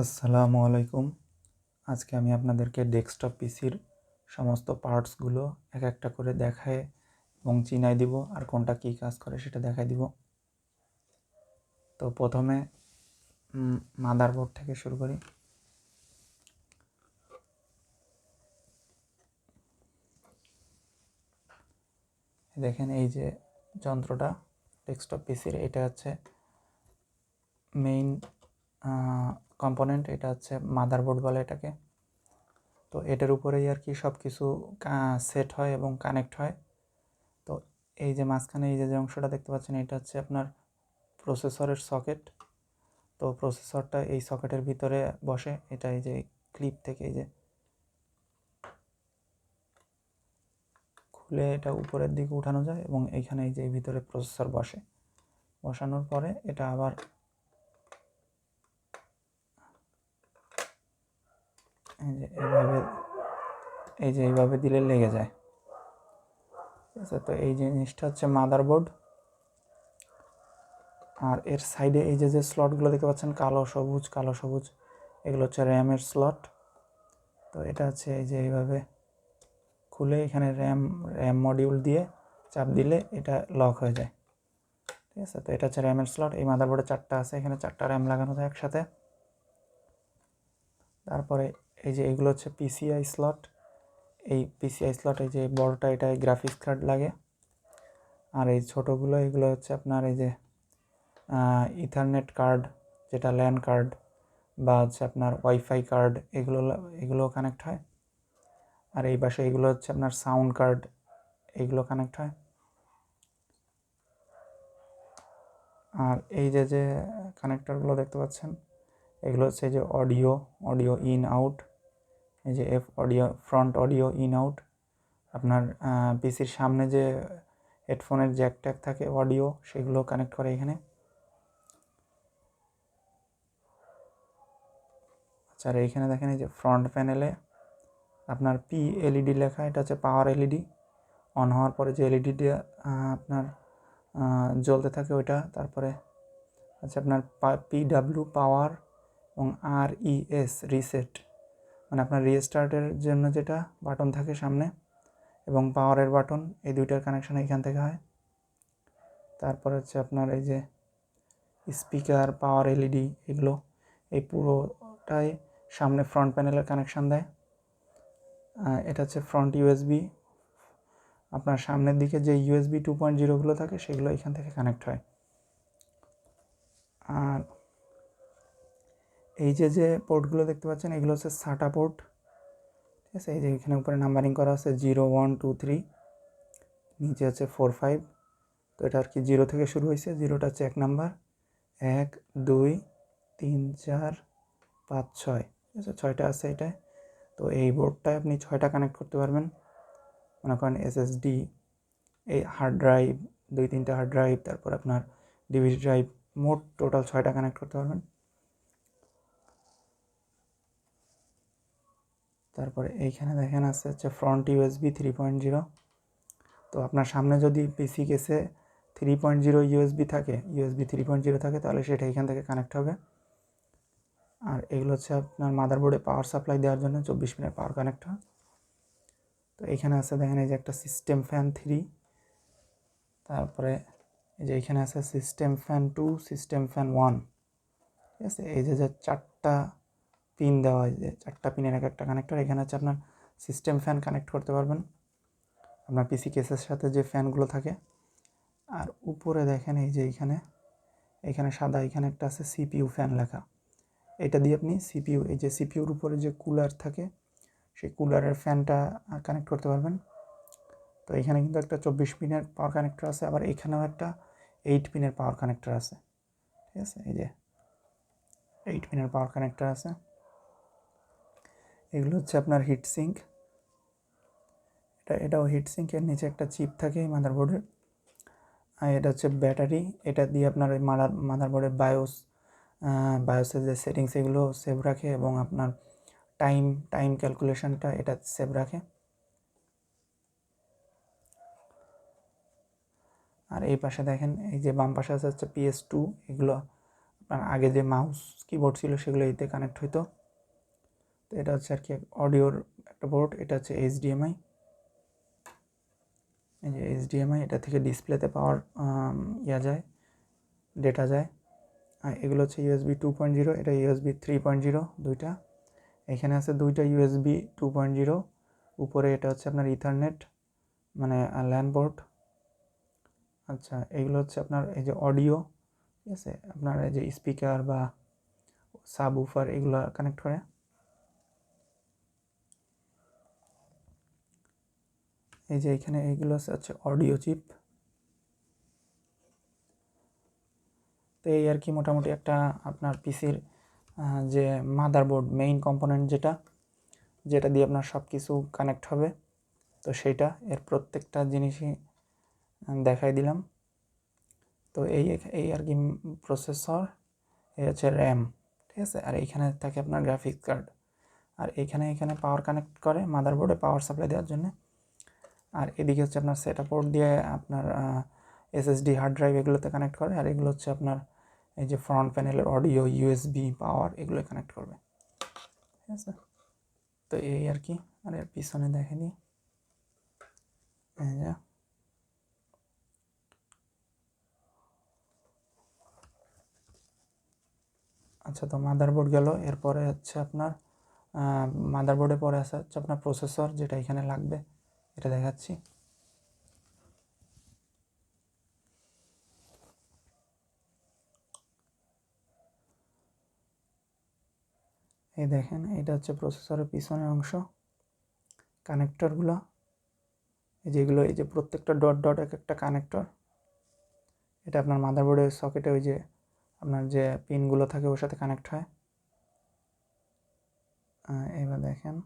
আসসালামু আলাইকুম। আজকে আমি আপনাদেরকে ডেস্কটপ পিসির সমস্ত পার্টসগুলো এক একটা করে দেখায় এবং চিনাই দিব, আর কোনটা কী কাজ করে সেটা দেখাই দিব। তো প্রথমে মাদারবোর্ড থেকে শুরু করি। দেখেন এই যে যন্ত্রটা, ডেস্কটপ পিসির, এটা হচ্ছে মেইন কম্পোনেন্ট এটা হচ্ছে মাদারবোর্ড বলে এটাকে। তো এটার উপরেই আর কি সব কিছু সেট হয় এবং কানেক্ট হয়। তো এই যে মাঝখানে এই যে অংশটা দেখতে পাচ্ছেন, এটা হচ্ছে আপনার প্রসেসরের সকেট তো প্রসেসরটা এই সকেটের ভিতরে বসে, এটা এই যে ক্লিপ থেকে এই যে খুলে এটা উপরের দিকে উঠানো যায় এবং এইখানে এই যে ভিতরে প্রসেসর বসে। বসানোর পরে এটা আবার এই যে এইভাবে, এই যে এইভাবে দিলে লেগে যায়। ঠিক আছে তো এই জিনিসটা হচ্ছে মাদারবোর্ড আর এর সাইডে এই যে যে স্লটগুলো দেখতে পাচ্ছেন, কালো, সবুজ কালো, সবুজ, এগুলো হচ্ছে র্যামের স্লট তো এটা হচ্ছে এই যে এইভাবে খুলে এখানে র্যাম র্যাম মডিউল দিয়ে চাপ দিলে এটা লক হয়ে যায়। ঠিক আছে, তো এটা হচ্ছে র্যামের স্লট এই মাদারবোর্ডে চারটা আছে, এখানে চারটা র্যাম লাগানো যায় একসাথে। তারপরে এই যে এগুলো হচ্ছে পিসিআই স্লট এই পিসিআই স্লট এই যে বড়টা, এটা গ্রাফিক্স কার্ড লাগে। আর এই ছোটোগুলো, এগুলো হচ্ছে আপনার এই যে ইথারনেট কার্ড যেটা ল্যান্ড কার্ড বা হচ্ছে আপনার ওয়াইফাই কার্ড এগুলো এগুলো কানেক্ট হয়। আর এই পাশে এগুলো হচ্ছে আপনার সাউন্ড কার্ড এগুলো কানেক্ট হয়। আর এই যে যে কানেক্টরগুলো দেখতে পাচ্ছেন, এগুলো হচ্ছে যে অডিও অডিও ইন আউট এই যে F audio front audio in out আপনার পিসির সামনে যে হেডফোনের জ্যাক ট্যাক থাকে অডিও সেগুলো কানেক্ট করে এখানে। আচ্ছা আর এইখানে দেখেন এই যে ফ্রন্ট প্যানেলে আপনার পি এলইডি লেখা, এটা হচ্ছে পাওয়ার এলইডি অন হওয়ার পরে যে এলইডিটা আপনার জ্বলতে থাকে ওইটা, তারপরে আচ্ছা আপনার পি ডাব্লিউ পাওয়ার এবং আর ইএস রিসেট মানে আপনার রিস্টার্টের জন্য যেটা বাটন থাকে সামনে এবং পাওয়ারের বাটন এই দুইটার কানেকশান এখান থেকে হয়। তারপর হচ্ছে আপনার এই যে স্পিকার পাওয়ার এলইডি এগুলো, এই পুরোটাই সামনে ফ্রন্ট প্যানেলের কানেকশান দেয়। এটা হচ্ছে ফ্রন্ট ইউএসবি আপনার সামনের দিকে যে ইউএসবি টু পয়েন্ট জিরোগুলো থাকে, সেগুলো এখান থেকে কানেক্ট হয়। আর এই যে যে পোর্টগুলো দেখতে পাচ্ছেন, এগুলো হচ্ছে সাটা পোর্ট। ঠিক আছে, এই যে এখানে উপরে নাম্বারিং করা আছে জিরো ওয়ান টু থ্রি, নিচে হচ্ছে ফোর ফাইভ। তো এটা আর কি জিরো থেকে শুরু হয়েছে, জিরোটা হচ্ছে এক নাম্বার। এক, দুই, তিন, চার, পাঁচ, ছয়। ঠিক আছে, ছয়টা আছে এটায়। তো এই বোর্ডটায় আপনি ছয়টা কানেক্ট করতে পারবেন। মনে করেন এসএসডি, এই হার্ড ড্রাইভ, দুই, তিনটা হার্ড ড্রাইভ, তারপর আপনার ডিভিডি ড্রাইভ, মোট টোটাল ছয়টা কানেক্ট করতে পারবেন। তারপরে এইখানে দেখেন আছে হচ্ছে front USB three point zero তো আপনার সামনে যদি পিসি কেসে থ্রি পয়েন্ট জিরো ইউএসবি থাকে ইউএসবি থ্রি পয়েন্ট জিরো থাকে, তাহলে সেটা এখান থেকে কানেক্ট হবে। আর এগুলো হচ্ছে আপনার মাদারবোর্ডে পাওয়ার সাপ্লাই দেওয়ার জন্য চব্বিশ মিনিট পাওয়ার কানেক্ট হয়। তো এখানে আছে দেখেন এই যে একটা সিস্টেম ফ্যান থ্রি তারপরে এই যে এখানে আছে system fan two system fan one ঠিক আছে? এই যে চারটা পিন দেওয়া যে চারটা পিনের এক একটা কানেক্টর এখানে হচ্ছে আপনার সিস্টেম ফ্যান কানেক্ট করতে পারবেন। আপনার পিসি কেসের সাথে যে ফ্যানগুলো থাকে। আর উপরে দেখেন এই যে এইখানে, এখানে সাদা, এখানে একটা আছে সিপিইউ ফ্যান লেখা। এটা দিয়ে আপনি সিপিইউ এই যে সিপিইউর উপরে যে কুলার থাকে, সেই কুলারের ফ্যানটা কানেক্ট করতে পারবেন। তো এখানে কিন্তু একটা চব্বিশ পিনের পাওয়ার কানেক্টর আছে, আবার এখানেও একটা এইট পিনের পাওয়ার কানেক্টর আছে। ঠিক আছে? এই যে এইট পিনের পাওয়ার কানেক্টর আছে। এগুলো হচ্ছে আপনার হিট সিঙ্ক এটা, এটাও হিট সিঙ্কের নিচে একটা চিপ থাকে এই মাদারবোর্ডের আর এটা হচ্ছে ব্যাটারি এটা দিয়ে আপনার ওই মাদার মাদারবোর্ডের বায়োস বায়োসের যে সেটিংস এগুলো সেভ রাখে এবং আপনার টাইম টাইম ক্যালকুলেশনটা এটা সেভ রাখে। আর এই পাশে দেখেন, এই যে বাম পাশে আছে হচ্ছে পিএস টু এগুলো আপনার আগে যে মাউস কিবোর্ড ছিল সেগুলো এতে কানেক্ট হইতো। তো এটা হচ্ছে আর কি অডিওর একটা বোর্ড, এটা হচ্ছে এইচডিএমআই। এই যে এইচডিএমআই, এটা থেকে ডিসপ্লেতে পাওয়ার ইয়া যায়, ডেটা যায়। আর এগুলো হচ্ছে ইউএসবি টু পয়েন্ট জিরো, এটা ইউএসবি থ্রি পয়েন্ট জিরো দুইটা। এখানে আছে দুইটা ইউএসবি টু পয়েন্ট জিরো, উপরে এটা হচ্ছে আপনার ইথারনেট মানে ল্যান্ড বোর্ড। আচ্ছা এগুলো হচ্ছে আপনার এই যে অডিও, ঠিক আছে? আপনার এই যে স্পিকার বা সাব উফার এগুলো কানেক্ট করে। এই যে এখানে এইগুলো হচ্ছে অডিও চিপ। তো এই আর কি মোটামুটি একটা আপনার পিসির যে মাদারবোর্ড মেইন কম্পোনেন্ট যেটা যেটা দিয়ে আপনার সব কিছু কানেক্ট হবে। তো সেইটা এর প্রত্যেকটা জিনিসই দেখাই দিলাম। তো এই এই আর কি প্রসেসর এই হচ্ছে র্যাম ঠিক আছে? আর এইখানে থাকে আপনার গ্রাফিক্স কার্ড আর এইখানে এখানে পাওয়ার কানেক্ট করে মাদারবোর্ডে পাওয়ার সাপ্লাই দেওয়ার জন্য। আর এদিকে হচ্ছে আপনার সেটা পোর্ট দিয়ে আপনার এসএসডি হার্ড ড্রাইভ এগুলোতে কানেক্ট করে, আর এগুলো হচ্ছে আপনার এই যে ফ্রন্ট প্যানেলের অডিও ইউএসবি পাওয়ার এগুলো কানেক্ট করবে। ঠিক আছে? তো এই আর কি, আর এর পিছনে দেখে নিই আচ্ছা তো মাদারবোর্ড গেল। এরপরে হচ্ছে আপনার মাদারবোর্ডে পরে আছে হচ্ছে আপনার প্রসেসর যেটা এখানে লাগবে। এটা দেখাচ্ছি। এই দেখেন, এটা হচ্ছে প্রসেসরের পিছনের অংশ। কানেক্টরগুলো, এই যেগুলো এই যে প্রত্যেকটা ডট ডট এক একটা কানেক্টর। এটা আপনার মাদারবোর্ডের সকেটে ওই যে আপনার যে পিনগুলো থাকে, ওর সাথে কানেক্ট হয়। এবার দেখেন।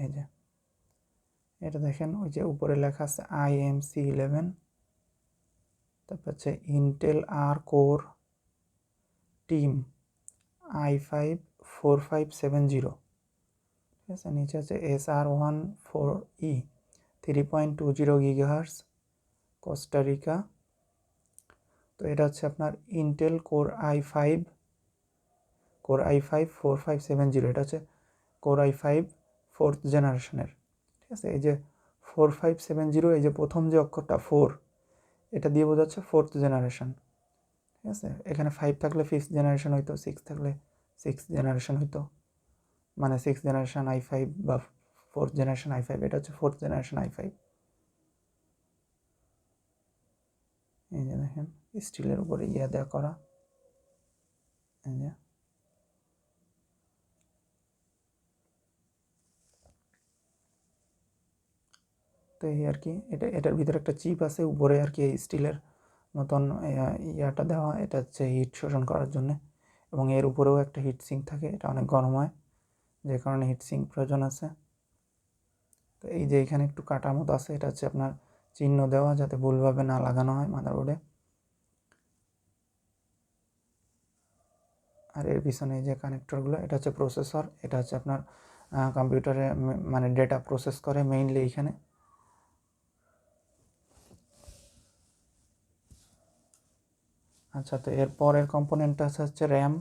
এই যে, এটা দেখেন, ওই যে উপরে লেখা আছে আই এম সি ইলেভেন তারপর হচ্ছে Intel R Core TM i five four five seven zero ঠিক আছে? নিচে আছে S R one four E three point two zero gigahertz Costa Rica তো এটা হচ্ছে আপনার Intel Core i five Core i five four five seven zero এটা হচ্ছে কোর আই ফাইভ ফোর্থ জেনারেশনের ঠিক আছে? এই যে ফোর ফাইভ সেভেন জিরো এই যে প্রথম যে অক্ষরটা ফোর এটা দিয়ে বোঝাচ্ছে ফোর্থ জেনারেশন ঠিক আছে? এখানে ফাইভ থাকলে ফিফথ জেনারেশন হইতো সিক্স থাকলে সিক্স জেনারেশন হইতো মানে সিক্স জেনারেশন আই ফাইভ বা ফোর্থ জেনারেশন আই ফাইভ এটা হচ্ছে ফোর্থ জেনারেশন আই ফাইভ এই যে দেখেন স্টিলের উপরে ইয়া দেওয়া করা, এই যে তো এই আর কি। এটা, এটার ভিতরে একটা চিপ আছে, উপরে আর কি স্টিলের মতন ইয়াটা দেওয়া, এটা হচ্ছে হিট শোষণ করার জন্যে। এবং এর উপরেও একটা হিট সিঙ্ক থাকে, এটা অনেক গরম হয়, যে কারণে হিট সিঙ্ক প্রয়োজন আছে। তো এই যে এখানে একটু কাটা মতো আছে, এটা হচ্ছে আপনার চিহ্ন দেওয়া, যাতে ভুলভাবে না লাগানো হয় মাদারবোর্ডে। আর এর পিছনে যে কানেক্টরগুলো এটা হচ্ছে প্রসেসর এটা হচ্ছে আপনার কম্পিউটারে মানে ডেটা প্রসেস করে মেইনলি এইখানে আচ্ছা তো এর পরের কম্পোনেন্টটা হচ্ছে র্যাম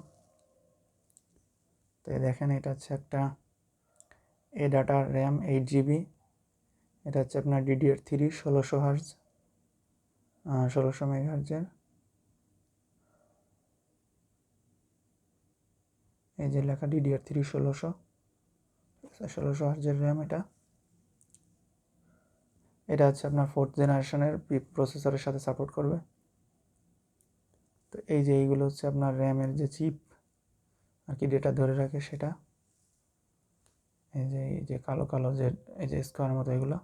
তো দেখেন, এটা হচ্ছে একটা এ ডাটার র্যাম এইট জিবি এটা হচ্ছে আপনার ডিডিআর থ্রি ষোলোশো হার্জ ষোলোশো মেগাহার্জের এই যে লেখা ডিডিআর থ্রি ষোলোশো ষোলোশো হার্জের র্যাম এটা। এটা হচ্ছে আপনার ফোর্থ জেনারেশনের প্রসেসরের সাথে সাপোর্ট করবে। তো এই যে এইগুলো হচ্ছে আপনার র্যামের যে চিপ আর কি ডেটা ধরে রাখে সেটা। এই যে এই যে কালো কালো যে, এই যে স্কোয়ার মতো এগুলো।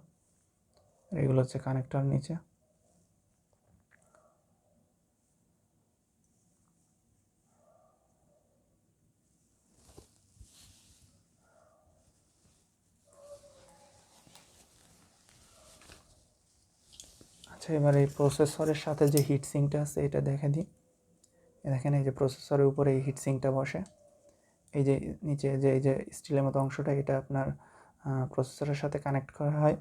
এগুলো হচ্ছে কানেক্টর নিচে। আচ্ছা এবার এই প্রসেসরের সাথে যে হিট সিঙ্কটা আছে, এটা দেখে দিই। দেখেন, এই যে প্রসেসরের উপরে এই হিট সিঙ্কটা বসে। এই যে নিচে যে, এই যে স্টিলের মতো অংশটা, এটা আপনার প্রসেসরের সাথে কানেক্ট করা হয়।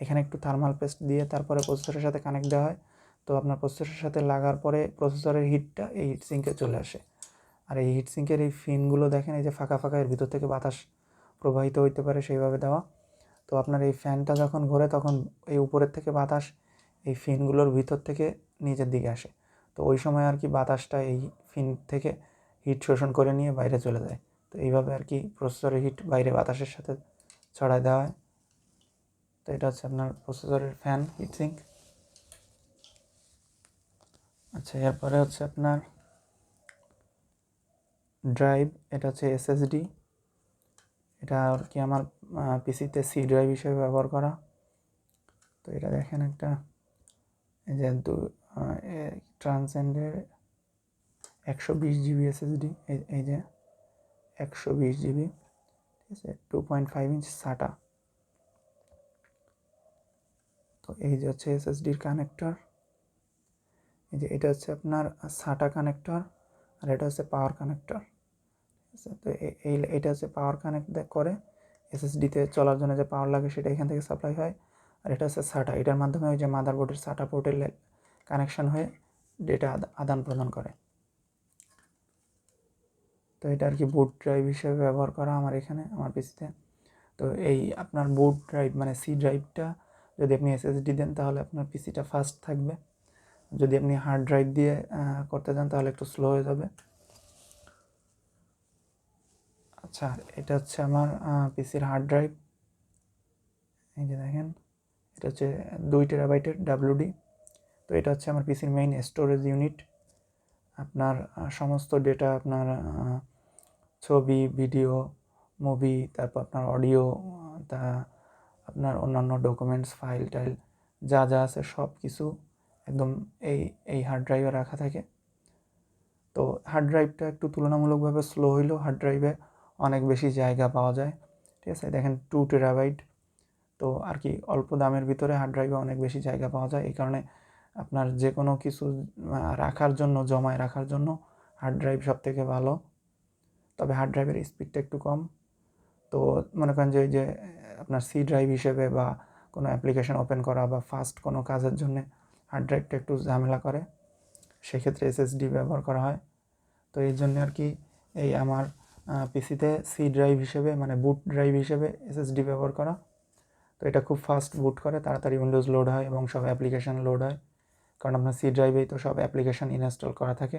এখানে একটু থার্মাল পেস্ট দিয়ে তারপরে প্রসেসরের সাথে কানেক্ট দেওয়া হয়। তো আপনার প্রসেসরের সাথে লাগার পরে প্রসেসরের হিটটা এই হিট সিঙ্কে চলে আসে। আর এই হিট সিঙ্কের এই ফিনগুলো দেখেন, এই যে ফাঁকা ফাঁকা, এর ভিতর থেকে বাতাস প্রবাহিত হইতে পারে সেইভাবে দেওয়া। তো আপনার এই ফ্যানটা যখন ঘোরে, তখন এই উপরের থেকে বাতাস এই ফিনগুলোর ভিতর থেকে নিচের দিকে আসে। তো ওই সময় আর কি বাতাসটা এই ফিন থেকে হিট শোষণ করে নিয়ে বাইরে চলে যায়। তো এইভাবে আর কি প্রসেসরের হিট বাইরে বাতাসের সাথে ছড়ায় দেওয়া হয়। তো এটা হচ্ছে আপনার প্রসেসরের ফ্যান হিট সিঙ্ক আচ্ছা এরপরে হচ্ছে আপনার ড্রাইভ এটা হচ্ছে এসএসডি এটা আর কি আমার পিসিতে সি ড্রাইভ হিসেবে ব্যবহার করা। তো এটা দেখেন একটা, এই যে দু ট্রান্সেন্ডের একশো বিশ জিবি এসএসডি এই যে একশো বিশ জিবি ঠিক আছে? Two point five inch SATA তো এই যে হচ্ছে এসএসডির কানেক্টর এই যে এটা হচ্ছে আপনার সাটা কানেক্টর আর এটা হচ্ছে পাওয়ার কানেক্টর ঠিক আছে? তো এই, এটা হচ্ছে পাওয়ার কানেক্ট করে এসএসডিতে চলার জন্য যে পাওয়ার লাগে সেটা এখান থেকে সাপ্লাই হয়। আর এটা হচ্ছে সাটা এটার মাধ্যমে ওই যে মাদারবোর্ডের সাটা পোর্টের কানেকশন হয়ে ডেটা আদান প্রদান করে। তো এটা আর কি বুট ড্রাইভ হিসেবে ব্যবহার করা আমার এখানে, আমার পিসিতে তো। এই আপনার বুট ড্রাইভ মানে সি ড্রাইভটা যদি আপনি এসএসডি দেন তাহলে আপনার পিসিটা ফাস্ট থাকবে। যদি আপনি হার্ড ড্রাইভ দিয়ে করতে চান তাহলে একটু স্লো হয়ে যাবে। আচ্ছা এটা হচ্ছে আমার পিসির হার্ড ড্রাইভ এই যে দেখেন, এটা হচ্ছে দুই টেরাবাইটের ডাব্লিউডি তো এটা হচ্ছে আমার পিসির মেইন স্টোরেজ ইউনিট আপনার সমস্ত ডেটা আপনার ছবি ভিডিও মুভি তারপর আপনার অডিও তা আপনার অন্যান্য ডকুমেন্টস ফাইল টাইল যা যা আছে সব কিছু একদম এই এই হার্ড ড্রাইভে রাখা থাকে। তো হার্ড ড্রাইভটা একটু তুলনামূলকভাবে স্লো হইলেও হার্ড ড্রাইভে অনেক বেশি জায়গা পাওয়া যায়। ঠিক আছে, দেখেন টু টেরাবাইট তো আর কি অল্প দামের ভিতরে হার্ড ড্রাইভে অনেক বেশি জায়গা পাওয়া যায়। এই কারণে আপনার যে কোনো কিছু রাখার জন্য, জমায় রাখার জন্য হার্ড ড্রাইভ সব থেকে ভালো। তবে হার্ড ড্রাইভের স্পিডটা একটু কম। তো মনে করেন যে, ওই যে আপনার সি ড্রাইভ হিসেবে বা কোনো অ্যাপ্লিকেশন ওপেন করা বা ফাস্ট কোনো কাজের জন্যে হার্ড ড্রাইভটা একটু ঝামেলা করে, সেক্ষেত্রে এসএসডি ব্যবহার করা হয়। তো এই জন্য আর কি এই আমার পিসিতে সি ড্রাইভ হিসেবে মানে বুট ড্রাইভ হিসেবে এসএসডি ব্যবহার করা। তো এটা খুব ফাস্ট বুট করে, তাড়াতাড়ি উইন্ডোজ লোড হয় এবং সব অ্যাপ্লিকেশান লোড হয়। কারণ আপনার সি ড্রাইভেই তো সব অ্যাপ্লিকেশান ইনস্টল করা থাকে।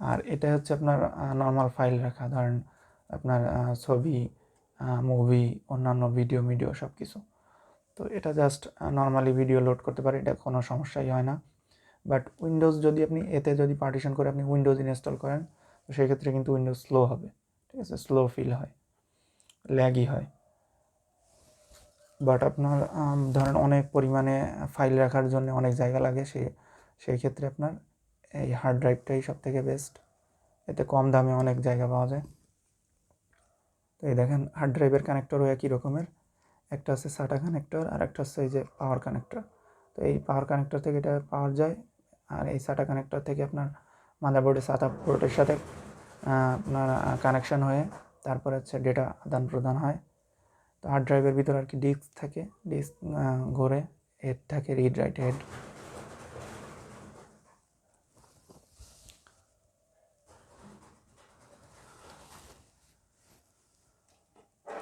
আর এটা হচ্ছে আপনার নর্মাল ফাইল রাখা। ধরেন আপনার ছবি মুভি অন্যান্য ভিডিও মিডিও সব কিছু তো এটা জাস্ট নর্মালি ভিডিও লোড করতে পারে, এটা কোনো সমস্যাই হয় না। বাট উইন্ডোজ যদি আপনি এতে যদি পার্টিশন করে আপনি উইন্ডোজ ইনস্টল করেন, তো সেক্ষেত্রে কিন্তু উইন্ডোজ স্লো হবে। ঠিক আছে? স্লো ফিল হয়। ল্যাগই হয়। বাট আপনার ধরেন অনেক পরিমাণে ফাইল রাখার জন্য অনেক জায়গা লাগে সে, সেই ক্ষেত্রে আপনার এই হার্ড ড্রাইভটাই সব থেকে বেস্ট এতে কম দামে অনেক জায়গা পাওয়া যায়। তো এই দেখেন হার্ড ড্রাইভের কানেক্টরও একই রকমের? একটা হচ্ছে সাটা কানেক্টর আর একটা হচ্ছে এই যে পাওয়ার কানেক্টর তো এই পাওয়ার কানেক্টর থেকে এটা পাওয়ার যায় আর এই সাটা কানেক্টর থেকে আপনার মাদারবোর্ডের সাতা পোর্টের সাথে আপনার কানেকশন হয়ে তারপরে হচ্ছে ডেটা আদান প্রদান হয়। তো হার্ড ড্রাইভের ভিতরে আর কি ডিস্ক থাকে ডিস্ক ঘোরে হেড থাকে রিড রাইট হেড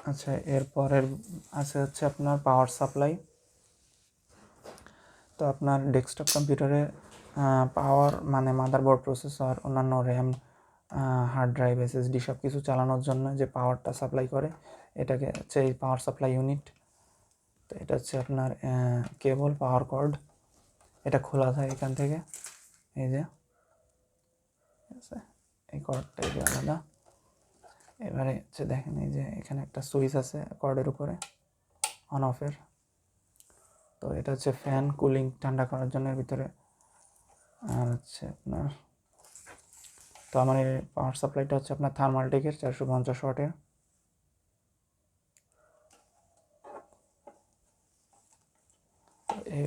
আচ্ছা এরপরের আছে হচ্ছে আপনার পাওয়ার সাপ্লাই তো আপনার ডেস্কটপ কম্পিউটারে পাওয়ার মানে মাদারবোর্ড প্রসেসর অন্যান্য র্যাম হার্ড ড্রাইভ এসএসডি সব কিছু চালানোর জন্য যে পাওয়ারটা সাপ্লাই করে এটাকে হচ্ছে এই পাওয়ার সাপ্লাই ইউনিট তো এটা হচ্ছে আপনার কেবল পাওয়ার কর্ড এটা খোলা থাকে এখান থেকে। এই যে এই কর্ডটা এই যে আলাদা। এবারে হচ্ছে দেখেন এই যে এখানে একটা সুইচ আছে কর্ডের উপরে অন অফের তো এটা হচ্ছে ফ্যান কুলিং ঠান্ডা করার জন্য ভিতরে। আর হচ্ছে আপনার, তো আমার এই পাওয়ার সাপ্লাইটা হচ্ছে আপনার থার্মালটেকের চারশো পঞ্চাশ ওয়াটের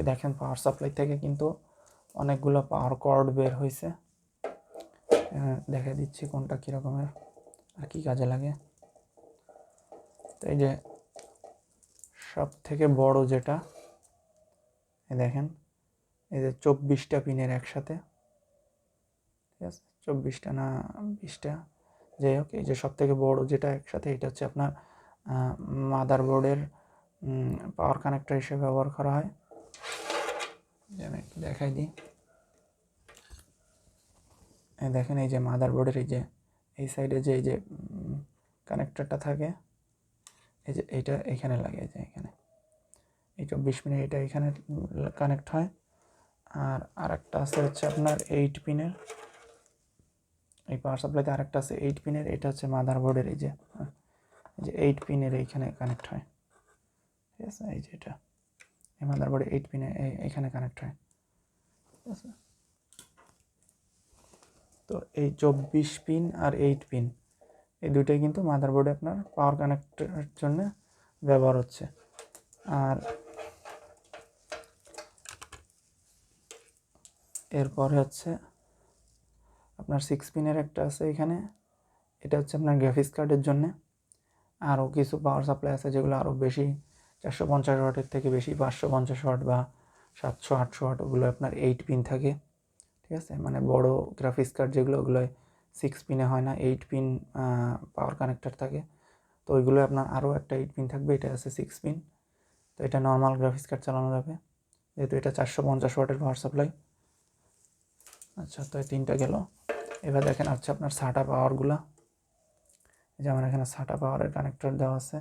দেখেন পাওয়ার সাপ্লাই থেকে কিন্তু অনেকগুলো পাওয়ার কর্ড বের হয়েছে দেখে দিচ্ছি কোনটা কীরকমের আর কী কাজে লাগে। তো এই যে সব থেকে বড় যেটা দেখেন, এই যে চব্বিশটা পিনের একসাথে। ঠিক আছে? চব্বিশটা না, বিশটা। যাই হোক, এই যে সব থেকে বড় যেটা একসাথে, এটা হচ্ছে আপনার মাদার বোর্ডের পাওয়ার কানেক্টর হিসেবে ব্যবহার করা হয়। আমি একটু দেখাই দিই। দেখেন এই যে মাদার বোর্ডের এই যে এই সাইডে যে এই যে কানেক্টরটা থাকে এই যে এইটা এখানে লাগে যে এখানে। এই চব্বিশ পিনের এটা এখানে কানেক্ট হয়। আর আরেকটা আছে হচ্ছে আপনার এইট পিনের এই পাওয়ার সাপ্লাইতে আরেকটা আছে এইট পিনের এটা হচ্ছে মাদার বোর্ডের এই যে হ্যাঁ, এই যে এইট পিনের এইখানে কানেক্ট হয়। ঠিক আছে এই যে এটা। এই মাদার বোর্ডে এইট পিনে এইখানে কানেক্ট হয়। ঠিক আছে? তো এই চব্বিশ পিন আর এইট পিন এই দুটোই কিন্তু মাদারবোর্ডে আপনার পাওয়ার কানেক্টের জন্য ব্যবহার হচ্ছে। আর এরপরে হচ্ছে আপনার সিক্স পিনের একটা আছে এখানে। এটা হচ্ছে আপনার গ্রাফিক্স কার্ডের জন্যে। আরও কিছু পাওয়ার সাপ্লাই আছে যেগুলো আরও বেশি চারশো পঞ্চাশ ওয়াটের থেকে বেশি, পাঁচশো পঞ্চাশ ওয়াট বা সাতশো, আটশো ওয়াট ওগুলো আপনার এইট পিন থাকে, ঠিক আছে? মানে বড় গ্রাফিক্স কার্ড যেগুলো ওগুলো সিক্স পিনে হয় না এইট পিন পাওয়ার কানেক্টার থাকে। তো ওইগুলো আপনার আরও একটা এইট পিন থাকবে, এটা আছে সিক্স পিন তো এটা নর্মাল গ্রাফিক্স কার্ড চালানো যাবে। যেহেতু এটা চারশো পঞ্চাশ ওয়াটের পাওয়ার সাপ্লাই আচ্ছা তো এই তিনটা গেল। এবার দেখেন আচ্ছা আপনার সাটা পাওয়ারগুলো এই যে আমার এখানে সাটা পাওয়ারের কানেক্টর দেওয়া আছে।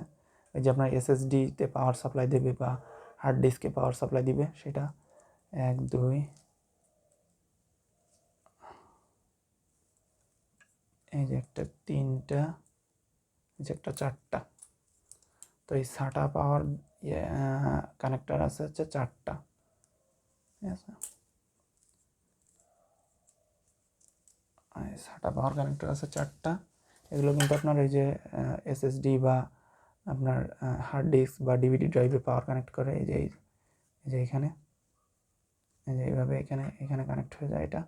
এই যে আপনার এসএসডিতে পাওয়ার সাপ্লাই দেবে বা হার্ড ডিস্কে পাওয়ার সাপ্লাই দিবে, সেটা এক, দুই, এই যে একটা, তিনটা, এই যে একটা, চারটা। তো এই সাটা পাওয়ার কানেক্টার আছে হচ্ছে চারটা। ঠিক আছে? সাটা পাওয়ার কানেক্টর আছে চারটা। এগুলো কিন্তু আপনার এই যে এসএসডি বা আপনার হার্ড ডিস্ক বা ডিভিডি ড্রাইভে পাওয়ার কানেক্ট করে, এই যে এই যে এখানে, এই যে এইভাবে এখানে এখানে কানেক্ট হয়ে যায় এটা।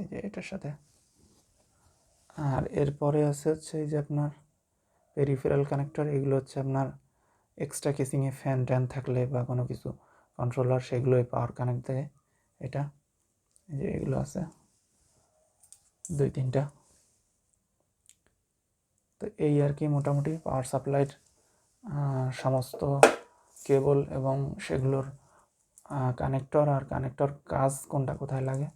এই যে এটার সাথে। আর এরপরে আছে হচ্ছে এই যে আপনার পেরিফেরাল কানেক্টর এগুলো হচ্ছে আপনার এক্সট্রা কেসিংয়ে ফ্যান ট্যান থাকলে বা কোনো কিছু কন্ট্রোলার সেগুলোই পাওয়ার কানেক্ট দেয় এটা। এই যে এগুলো আছে। দুই, তিনটা। তো এই আর কি মোটামুটি পাওয়ার সাপ্লাইয়ের সমস্ত কেবল এবং সেগুলোর কানেক্টর আর কানেক্টর কাজ কোনটা কোথায় লাগে।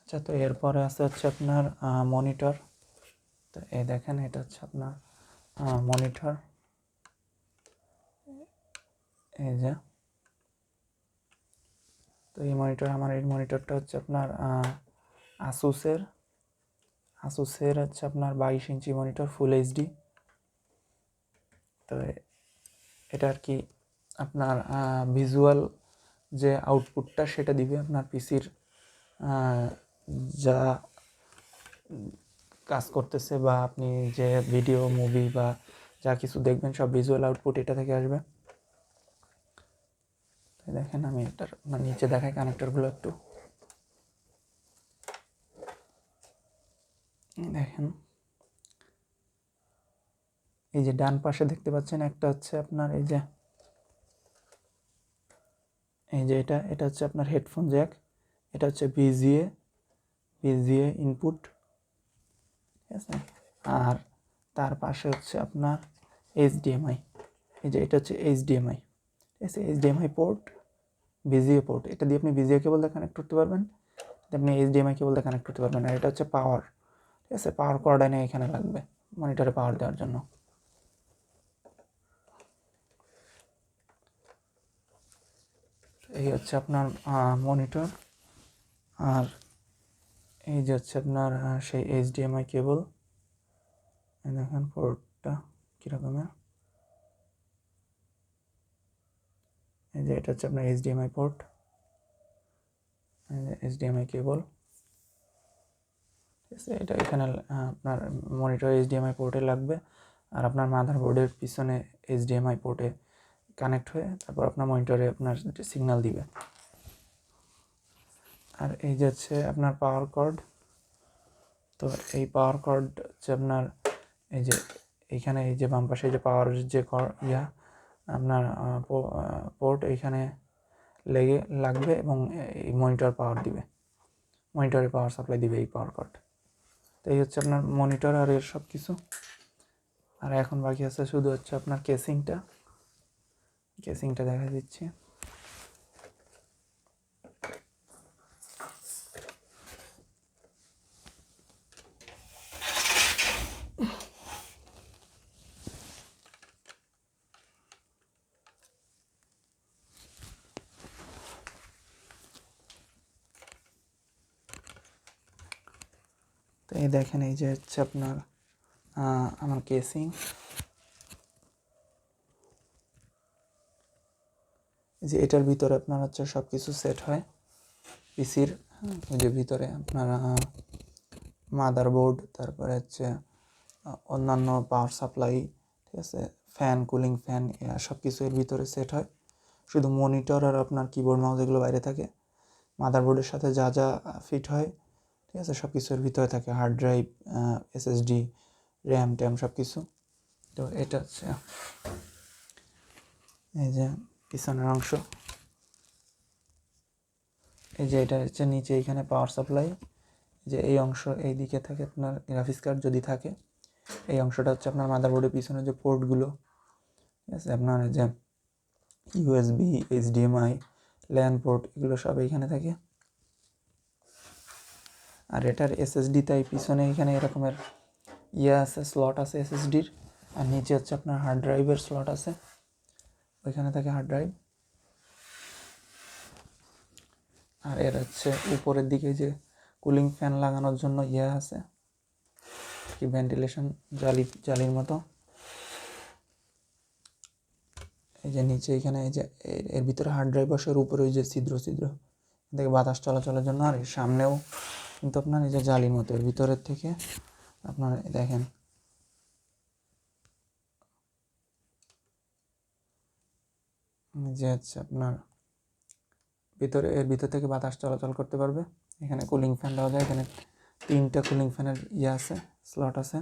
আচ্ছা তো এরপরে আছে হচ্ছে আপনার মনিটর তো এই দেখেন, এটা হচ্ছে আপনার মনিটর এই যে। তো এই মনিটর আমার এই মনিটরটা হচ্ছে আপনার আসুসের আসুসের হচ্ছে আপনার বাইশ ইঞ্চি মনিটর ফুল এইচডি তো এটা আর কি আপনার ভিজুয়াল যে আউটপুটটা সেটা দিবে আপনার পিসির যা কাজ করতেছে বা আপনি যে ভিডিও মুভি বা যা কিছু দেখবেন, সব ভিজুয়াল আউটপুট এটা থেকে আসবে। দেখেন আমি এটার নিচে দেখাই কানেক্টরগুলো একটু। দেখেন। এই যে ডান পাশে দেখতে পাচ্ছেন, একটা হচ্ছে আপনার এই যে এই যে এটা এটা হচ্ছে আপনার হেডফোন জ্যাক এটা হচ্ছে ভিজিএ ভিজিএ ইনপুট ঠিক আছে? আর তার পাশে হচ্ছে আপনার এইচডিএমআই এই যে এটা হচ্ছে এইচডিএমআই ঠিক আছে? এইচডিএমআই পোর্ট ভিজিএ পোর্ট এটা দিয়ে আপনি ভিজিএ কেবল দিয়ে কানেক্ট করতে পারবেন। আপনি এইচডিএমআই কেবল দিয়ে কানেক্ট করতে পারবেন। আর এটা হচ্ছে পাওয়ার ঠিক আছে? পাওয়ার কর্ডাইনে এখানে লাগবে মনিটরে পাওয়ার দেওয়ার জন্য। এই হচ্ছে আপনার মনিটর আর এই যে হচ্ছে আপনার সেই এইচডিএমআই কেবল দেখেন পোর্টটা কীরকমের এই যে এটা হচ্ছে আপনার এইচডিএমআই পোর্ট এইচডিএমআই কেবল ঠিক আছে, এটা এখানে আপনার মনিটর এইচডিএমআই পোর্টে লাগবে। আর আপনার মাদার বোর্ডের পিছনে এইচডিএমআই পোর্টে কানেক্ট হয়ে তারপর আপনার মনিটরে আপনার সিগন্যাল দিবে। আর এই যে হচ্ছে আপনার পাওয়ার কর্ড তো এই পাওয়ার কর্ড হচ্ছে আপনার এই যে এইখানে এই যে বাম পাশে যে পাওয়ার যে ইয়া, আপনার পোর্ট এইখানে লেগে, লাগবে এবং এই মনিটর পাওয়ার দিবে। মনিটরে পাওয়ার সাপ্লাই দিবে এই পাওয়ার কর্ড তো এই হচ্ছে আপনার মনিটর আর এর সব কিছু আর এখন বাকি আছে শুধু হচ্ছে আপনার কেসিংটা কেসিংটা দেখা দিচ্ছি। তো এই দেখেন, এই যে হচ্ছে আপনার আমার কেসিং যে এটার ভিতরে আপনার হচ্ছে সব কিছু সেট হয়। পিসির ওই যে ভিতরে আপনার মাদারবোর্ড তারপরে হচ্ছে অন্যান্য পাওয়ার সাপ্লাই ঠিক আছে? ফ্যান কুলিং ফ্যান সব কিছু এর ভিতরে সেট হয়। শুধু মনিটর আর আপনার কিবোর্ড মাউস এগুলো বাইরে থাকে। মাদারবোর্ডের সাথে যা যা ফিট হয় ঠিক আছে? সব কিছুর ভিতরে থাকে হার্ড ড্রাইভ এসএসডি র্যাম ট্যাম সব কিছু তো এটা হচ্ছে এই যে পিছনের অংশ। এই যে এটা হচ্ছে নিচে এখানে পাওয়ার সাপ্লাই যে এই অংশ এই দিকে থাকে আপনার গ্রাফিক্স কার্ড যদি থাকে, এই অংশটা হচ্ছে আপনার মাদারবোর্ডের পিছনে যে পোর্টগুলো ঠিক আছে? আপনার যে ইউএসবি এইচডিএমআই ল্যান পোর্ট এগুলো সব এইখানে থাকে। আর এটার এসএসডি তাই পিছনে এখানে এরকমের ইয়ে আছে স্লট আছে এসএসডির আর নিচে হচ্ছে আপনার হার্ড ড্রাইভের স্লট আছে। ওইখানে থাকে হার্ড ড্রাইভ আর এর হচ্ছে উপরের দিকে যে কুলিং ফ্যান লাগানোর জন্য ইয়ে আছে, কি ভেন্টিলেশন জালি, জালির মতো। এই যে নিচে এখানে এই যে এর- ভিতরে হার্ড ড্রাইভ বসে উপরে ওই যে ছিদ্র ছিদ্র। থেকে বাতাস চলাচলের জন্য আর সামনেও কিন্তু আপনার এই যে জালির মতো ভিতরের থেকে আপনার দেখেন। যে হচ্ছে আপনার ভিতরে, এর ভিতর থেকে বাতাস চলাচল করতে পারবে। এখানে কুলিং ফ্যান দেওয়া যায়, এখানে তিনটা কুলিং ফ্যানের ইয়ে আছে স্লট আছে।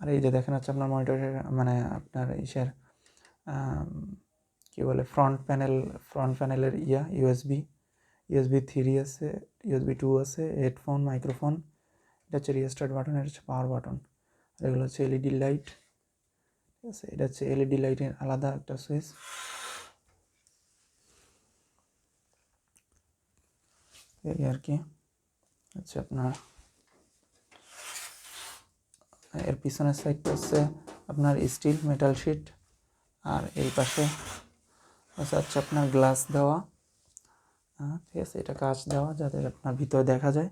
আর এই যে দেখেন হচ্ছে আপনার মনিটরের মানে আপনার ইসের কী বলে ফ্রন্ট প্যানেল ফ্রন্ট প্যানেলের ইয়া ইউএসবি ইউএসবি থ্রি আছে ইউএসবি টু আছে হেডফোন মাইক্রোফোন এটা হচ্ছে রিস্টার্ট বাটন এটা হচ্ছে পাওয়ার বাটন আর এগুলো হচ্ছে এলইডি লাইট ঠিক আছে? এটা হচ্ছে এলইডি লাইটের আলাদা একটা সুইচ এই আর কি। আচ্ছা আপনার, এর পিছনের সাইডটা হচ্ছে আপনার স্টিল মেটাল শিট আর এই পাশে হচ্ছে আপনার গ্লাস দেওয়া। ঠিক আছে, এটা কাঁচ দেওয়া যাতে আপনার ভিতরে দেখা যায়।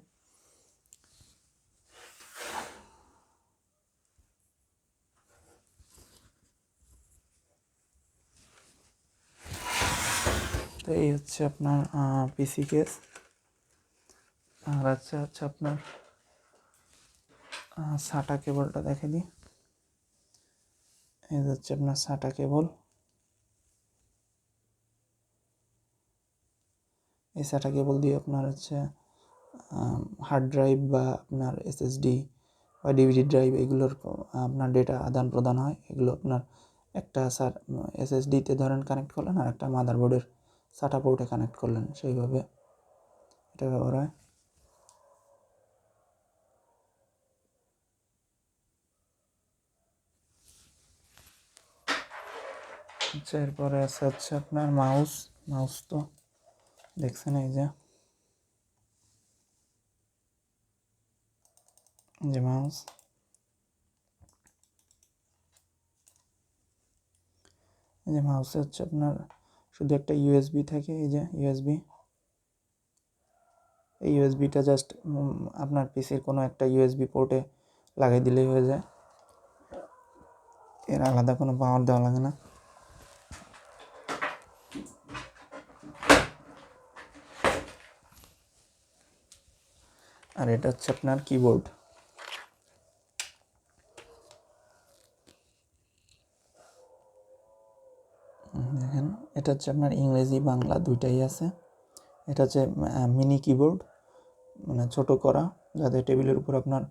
তো এই হচ্ছে আপনার পিসি কেস আর আছে হচ্ছে আপনার সাটা কেবলটা দেখে দিই এই হচ্ছে আপনার সাটা কেবল। সাটা কেবল দিয়ে আপনার হচ্ছে হার্ড ড্রাইভ বা আপনার এসএসডি বা ডিভিডি ড্রাইভ এগুলোর আপনার ডেটা আদান প্রদান হয়। এগুলো আপনার একটা সার এসএসডিতে ধরেন কানেক্ট করলেন আর একটা মাদারবোর্ডের সাটা পোর্টে কানেক্ট করলেন সেইভাবে এটা ব্যবহার হয়। আচ্ছা এরপরে আছে হচ্ছে আপনার মাউস মাউস তো দেখছেন এই যে। মাউস এই যে মাউসে হচ্ছে আপনার শুধু একটা ইউএসবি থাকে, এই যে ইউএসবি এই ইউএসবিটা জাস্ট আপনার পিসির কোনো একটা ইউএসবি পোর্টে লাগিয়ে দিলেই হয়ে যায়। এর আলাদা কোনো পাওয়ার দেওয়া লাগে না। আর এটা হচ্ছে আপনার কিবোর্ড দেখেন, এটা হচ্ছে আপনার ইংরেজি, বাংলা দুইটাই আছে। এটা হচ্ছে মিনি কিবোর্ড মানে ছোট করা, যাতে টেবিলের উপর আপনার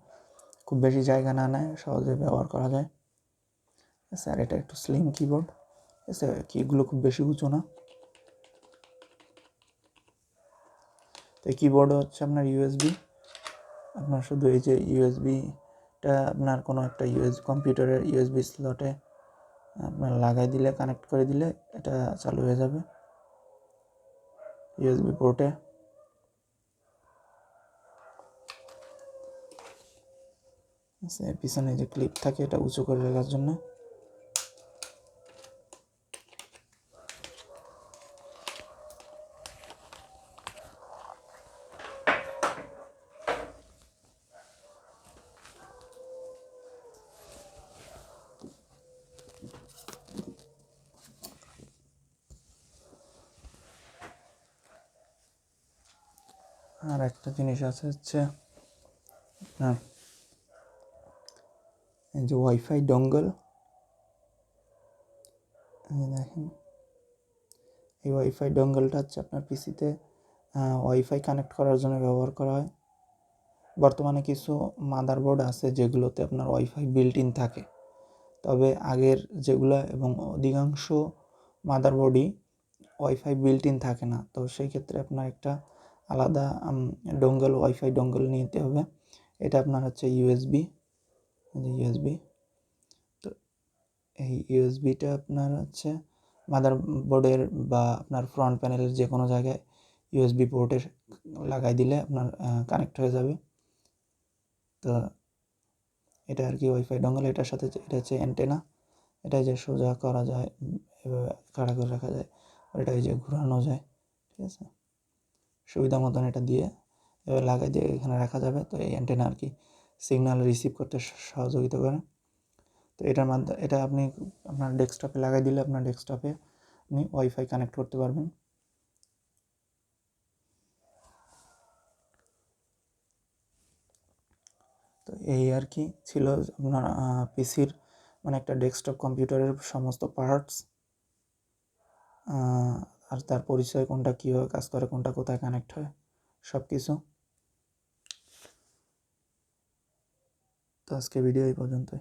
খুব বেশি জায়গা না নেয়, সহজে ব্যবহার করা যায়। আর এটা একটু স্লিম কিবোর্ড আছে কিগুলো খুব বেশি উঁচু না। তো কিবোর্ড হচ্ছে আপনার ইউএসবি আপনার শুধু এই যে ইউএসবিটা আপনার কোনো একটা ইউএস কম্পিউটারের ইউএসবি স্লটে আপনার লাগাই দিলে কানেক্ট করে দিলে এটা চালু হয়ে যাবে। ইউএসবি পোর্টে পিছনে যে ক্লিপ থাকে, এটা উঁচু করে রাখার জন্য। আর একটা জিনিস আছে হচ্ছে আপনার এই যে ওয়াইফাই ডঙ্গল দেখেন, এই ওয়াইফাই ডঙ্গলটা হচ্ছে আপনার পিসিতে ওয়াইফাই কানেক্ট করার জন্য ব্যবহার করা হয়। বর্তমানে কিছু মাদারবোর্ড আছে যেগুলোতে আপনার ওয়াইফাই বিল্ট ইন থাকে। তবে আগের যেগুলো এবং অধিকাংশ মাদারবোর্ডই ওয়াইফাই বিল্ট ইন থাকে না। তো সেই ক্ষেত্রে আপনার একটা আলাদা ডঙ্গল ওয়াইফাই ডঙ্গল নিতে হবে। এটা আপনার হচ্ছে ইউএসবি ইউএসবি তো এই ইউএসবিটা আপনার হচ্ছে মাদার বোর্ডের বা আপনার ফ্রন্ট প্যানেলের যে কোনো জায়গায় ইউএসবি পোর্টে লাগাই দিলে আপনার কানেক্ট হয়ে যাবে। তো এটা আর কি ওয়াইফাই ডঙ্গল এটার সাথে এটা হচ্ছে অ্যান্টেনা এটা যে সোজা করা যায় এভাবে খাড়া করে রাখা যায় এটা যে ঘোরানো যায়, ঠিক আছে? সুবিধা মতন এটা দিয়ে, এবার লাগাই দিয়ে এখানে রাখা যাবে। তো এই অ্যান্টেনা আর কি সিগনাল রিসিভ করতে সহযোগিতা করে। তো এটার মাধ্যমে, এটা আপনি আপনার ডেস্কটপে লাগাই দিলে আপনার ডেস্কটপে আপনি ওয়াইফাই কানেক্ট করতে পারবেন। তো এই আর কি ছিল আপনার পিসির মানে একটা ডেস্কটপ কম্পিউটারের সমস্ত পার্টস আর তার পরিচয় কোনটা, কীভাবে কাজ করে, কোনটা কোথায় কানেক্ট হয় সব কিছু তো আজকে ভিডিও এই পর্যন্তই।